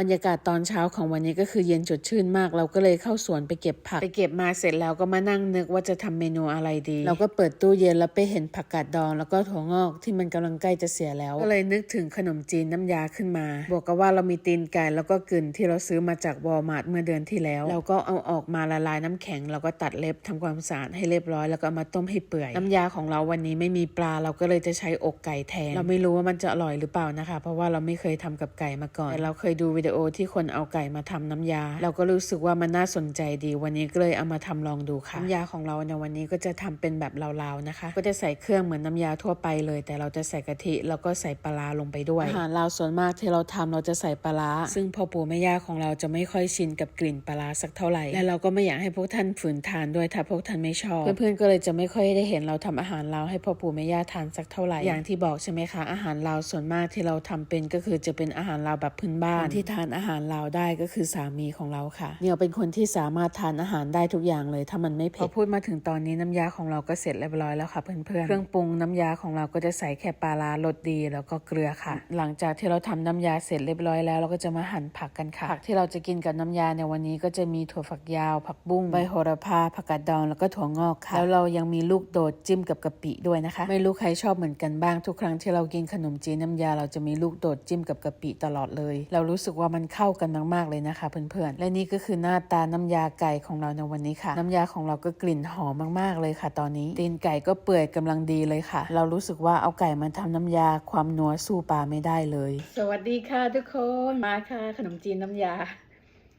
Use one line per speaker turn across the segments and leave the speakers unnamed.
บรรยากาศตอนเช้าของวันนี้ก็คือเย็นสดชื่นมาก เราก็เลยเข้าสวนไปเก็บผัก ไปเก็บมาเสร็จแล้วก็มานั่งนึกว่าจะทำเมนูอะไรดี เราก็เปิดตู้เย็นแล้วไปเห็นผักกาดดองแล้วก็ถั่วงอกที่มันกำลังใกล้จะเสียแล้ว ก็เลยนึกถึงขนมจีนน้ำยาขึ้นมาบวกกับว่าเรามีตีนไก่แล้วก็กึ่นที่เราซื้อมาจากวอลมาร์ทเมื่อเดือนที่แล้ว เราก็เอาออกมาละลายน้ำแข็งเราก็ตัดเล็บทำความสะอาดให้เรียบร้อย แล้วก็เอามาต้มให้เปื่อย น้ำยาของเราวันนี้ไม่มีปลาเราก็เลยจะใช้อกไก่แทน เราไม่รู้ว่ามันจะอร่อยหรือเปล่านะคะ เพราะว่าเราไม่เคยทำกับไก่มาก่อนแต่เราเคยดูวิดีโอที่คนเอาไก่มาทำน้ำยา เราก็รู้สึกว่ามันน่าสนใจดี วันนี้ก็เลยเอามาทำลองดูค่ะน้ำยาของเราในวันนี้ก็จะทำเป็นแบบลาวๆนะคะ ก็จะใส่เครื่องเหมือนน้ำยาทั่วไปเลย แต่เราจะใส่กะทิแล้วก็ใส่ปลาลงไปด้วยอาหารลาวส่วนมากที่เราทำเราจะใส่ปลาซึ่งพ่อปู่แม่ย่าของเราจะไม่ค่อยชินกับกลิ่นปลาสักเท่าไหร่และเราก็ไม่อยากให้พวกท่านฝืนทานด้วยถ้าพวกท่านไม่ชอบเพื่อนๆก็เลยจะไม่ค่อยได้เห็นเราทำอาหารลาวให้พ่อปู่แม่ย่าทานสักเท่าไหร่อย่างที่บอกใช่ไหมคะอาหารลาวส่วนมากที่เราทำเป็นก็คือจะเป็นอาหารลาวแบบพื้นบ้านที่ทานอาหารลาวได้ก็คือสามีของเราค่ะเนี่ยเป็นคนที่สามารถทานอาหารได้ทุกอย่างเลยถ้ามันไม่เผ็ดพอพูดมาถึงตอนนี้น้ำยาของเราก็เสร็จเรียบร้อยแล้วค่ะเพื่อนๆเครื่องปรุงน้ำยาของเราก็จะใส่แค่ปลาร้ารสดีแล้วก็เกลือค่ะ หลังจากที่เราทำน้ำยาเสร็จเรียบร้อยแล้วเราก็จะมาหั่นผักกันค่ะผักที่เราจะกินกับน้ำยาในวันนี้ก็จะมีถั่วฝักยาว ผักบุ้งใบโหระพาผักกาดดองแล้วก็ถั่วงอกค่ะแล้วเรายังมีลูกโดดจิ้มกับกะปิด้วยนะคะ ไม่รู้ใครชอบเหมือนกันบ้างทุกครั้งที่เรากินขนมจีนน้ำยา เราจะมีลูกโดดจิ้มกับกะปิตลอดเลย เรารู้สึกว่ามันเข้ากันมากๆเลยนะคะเพื่อนๆ และนี่ก็คือหน้าตาน้ำยาไก่ของเราในวันนี้ค่ะ น้ำยาของเราก็กลิ่นหอมมากๆเลยค่ะ ตอนนี้ตีนไก่ก็เปื่อยกำลังดีเลยค่ะ เรารู้สึกว่าเอาไก่มาทำน้ำยาความนัวสู้ปลาไม่ได้เลย สวัสดีค่ะทุกคนมาค่ะ ขนมจีนน้ำยา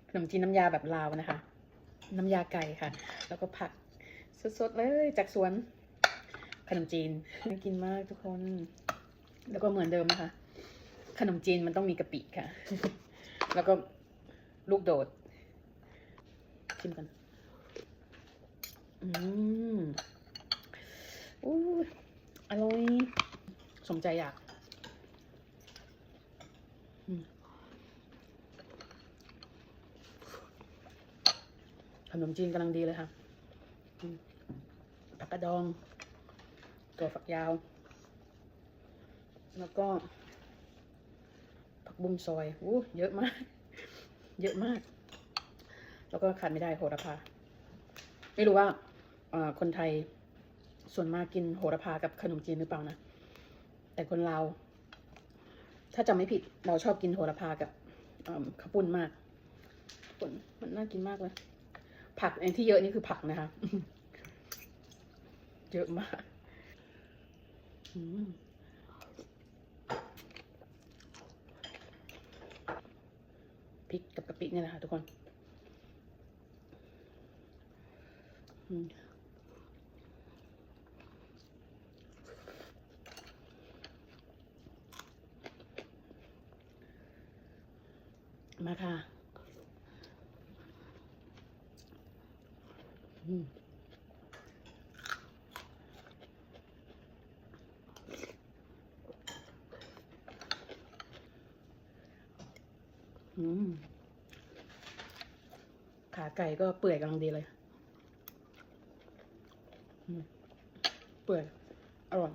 ขนมจีนน้ำยาแบบลาวนะคะ น้ำยาไก่ค่ะ แล้วก็ผักสดๆเลยจากสวน ขนมจีนน่ากินมากทุกคน แล้วก็เหมือนเดิมนะคะขนมจีนมันต้องมีกะปิค่ะ แล้วก็ลูกโดด ชิมกัน อืมอู้อร่อยสมใจอยากขนมจีนกำลังดีเลยค่ะผักกระดองตัวฝักยาว แล้วก็ บุ้งซอยอู้เยอะมาก เยอะมาก แล้วก็ขาดไม่ได้โหระพา ไม่รู้ว่าคนไทยส่วนมากกินโหระพากับขนมจีนหรือเปล่านะ แต่คนลาถ้าจำไม่ผิดเราชอบกินโหระพากับข้าวปุ้นมากข้าวปุ้นมันน่ากินมากเลย ผักไอ้ที่เยอะนี่คือผักนะคะ เยอะมาก อืม พ ริกกับกะปิเนี่ยแหละค่ะทุกคนมมาค่ะ อืม ขาไก่ก็เปื่อยกำลังดีเลย เปื่อย อร่อย